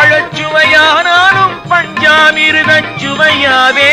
பழச்சுவையானாலும் பஞ்சாமிருதச் சுவையாவே.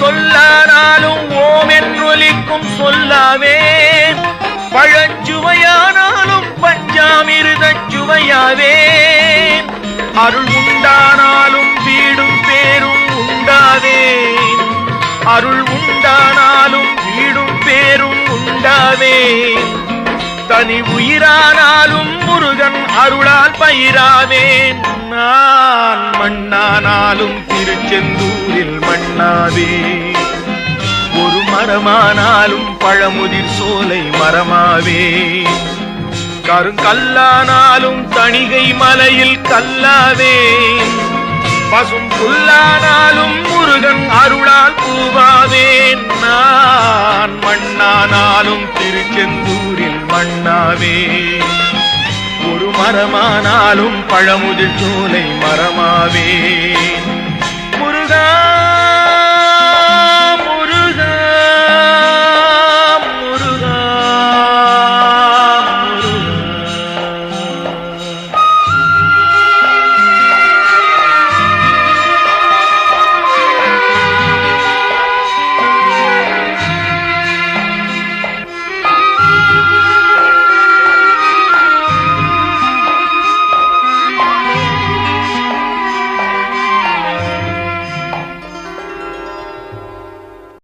சொல்லானாலும் ஓம் என்றொலிக்கும் சொல்லாவே. பழச்சுவையானாலும் பஞ்சாமிருதச் சுவையாவே. அருள் உண்டானாலும் வீடும் பேரும் உண்டாவே. அருள் உண்டானாலும் வீடும் பேரும் உண்டாவே. தனி உயிரானாலும் முருகன் அருளால் பயிராவேன். நான் மண்ணானாலும் திருச்செந்தூரில் மண்ணாவே ஒரு மரமானாலும் பழமுதிர் சோலை மரமாவே. கருங்கல்லானாலும் தணிகை மலையில் கல்லாவே. பசும் புல்லானாலும் முருகன் அருளால் மரமானாலும் பழமுதிர் சோலை மரமாவே.